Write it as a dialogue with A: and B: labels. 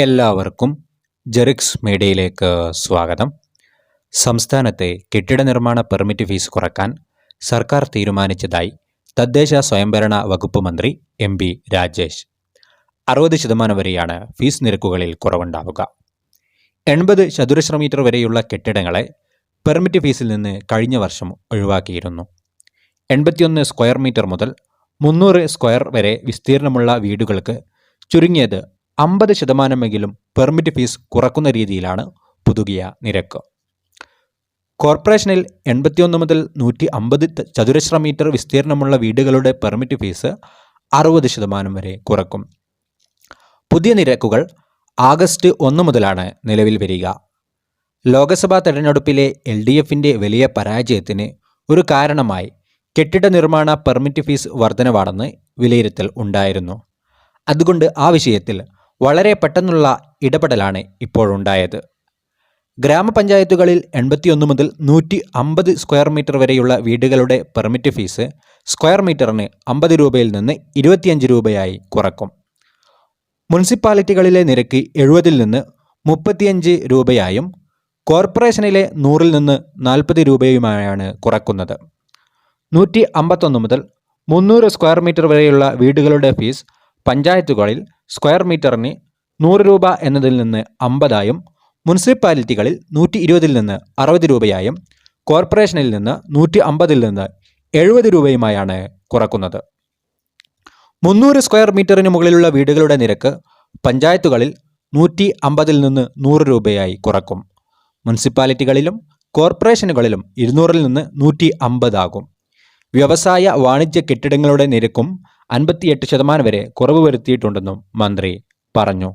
A: എല്ലാവർക്കും ജെറിക്സ് മീഡിയയിലേക്ക് സ്വാഗതം. സംസ്ഥാനത്തെ കെട്ടിട നിർമ്മാണ പെർമിറ്റ് ഫീസ് കുറയ്ക്കാൻ സർക്കാർ തീരുമാനിച്ചതായി തദ്ദേശ സ്വയംഭരണ വകുപ്പ് മന്ത്രി എം പി രാജേഷ്. അറുപത് ശതമാനം വരെയാണ് ഫീസ് നിരക്കുകളിൽ കുറവുണ്ടാവുക. എൺപത് ചതുരശ്ര മീറ്റർ വരെയുള്ള കെട്ടിടങ്ങളെ പെർമിറ്റ് ഫീസിൽ നിന്ന് കഴിഞ്ഞ വർഷം ഒഴിവാക്കിയിരുന്നു. എൺപത്തിയൊന്ന് സ്ക്വയർ മീറ്റർ മുതൽ മുന്നൂറ് സ്ക്വയർ വരെ വിസ്തീർണമുള്ള വീടുകൾക്ക് ചുരുങ്ങിയത് അമ്പത് ശതമാനമെങ്കിലും പെർമിറ്റ് ഫീസ് കുറക്കുന്ന രീതിയിലാണ് പുതുകിയ നിരക്ക്. കോർപ്പറേഷനിൽ എൺപത്തിയൊന്ന് മുതൽ നൂറ്റി അമ്പത് ചതുരശ്ര മീറ്റർ വിസ്തീർണമുള്ള വീടുകളുടെ പെർമിറ്റ് ഫീസ് അറുപത് ശതമാനം വരെ കുറക്കും. പുതിയ നിരക്കുകൾ ആഗസ്റ്റ് ഒന്ന് മുതലാണ് നിലവിൽ വരിക. ലോക്സഭാ തെരഞ്ഞെടുപ്പിലെ എൽ ഡി എഫിന്റെ വലിയ പരാജയത്തിന് ഒരു കാരണമായി കെട്ടിട നിർമ്മാണ പെർമിറ്റ് ഫീസ് വർധനവാണെന്ന് വിലയിരുത്തൽ ഉണ്ടായിരുന്നു. അതുകൊണ്ട് ആ വിഷയത്തിൽ വളരെ പെട്ടെന്നുള്ള ഇടപെടലാണ് ഇപ്പോഴുണ്ടായത്. ഗ്രാമപഞ്ചായത്തുകളിൽ എൺപത്തിയൊന്ന് മുതൽ നൂറ്റി അമ്പത് സ്ക്വയർ മീറ്റർ വരെയുള്ള വീടുകളുടെ പെർമിറ്റ് ഫീസ് സ്ക്വയർ മീറ്ററിന് അമ്പത് രൂപയിൽ നിന്ന് ഇരുപത്തിയഞ്ച് രൂപയായി കുറക്കും. മുനിസിപ്പാലിറ്റികളിലെ നിരക്ക് എഴുപതിൽ നിന്ന് മുപ്പത്തിയഞ്ച് രൂപയായും കോർപ്പറേഷനിലെ നൂറിൽ നിന്ന് നാൽപ്പത് രൂപയുമായാണ് കുറക്കുന്നത്. നൂറ്റി അമ്പത്തൊന്ന് മുതൽ മുന്നൂറ് സ്ക്വയർ മീറ്റർ വരെയുള്ള വീടുകളുടെ ഫീസ് പഞ്ചായത്തുകളിൽ സ്ക്വയർ മീറ്ററിന് നൂറ് രൂപ എന്നതിൽ നിന്ന് അമ്പതായും മുനിസിപ്പാലിറ്റികളിൽ നൂറ്റി ഇരുപതിൽ നിന്ന് അറുപത് രൂപയായും കോർപ്പറേഷനിൽ നിന്ന് നൂറ്റി അമ്പതിൽ നിന്ന് എഴുപത് രൂപയുമായാണ് കുറക്കുന്നത്. മുന്നൂറ് സ്ക്വയർ മീറ്ററിന് മുകളിലുള്ള വീടുകളുടെ നിരക്ക് പഞ്ചായത്തുകളിൽ നൂറ്റി അമ്പതിൽ നിന്ന് നൂറ് രൂപയായി കുറക്കും. മുനിസിപ്പാലിറ്റികളിലും കോർപ്പറേഷനുകളിലും ഇരുന്നൂറിൽ നിന്ന് നൂറ്റി അമ്പതാകും വ്യവസായ വാണിജ്യ കെട്ടിടങ്ങളുടെ നിരക്കും അൻപത്തിയെട്ട് ശതമാനം വരെ കുറവ് വരുത്തിയിട്ടുണ്ടെന്നും മന്ത്രി പറഞ്ഞു.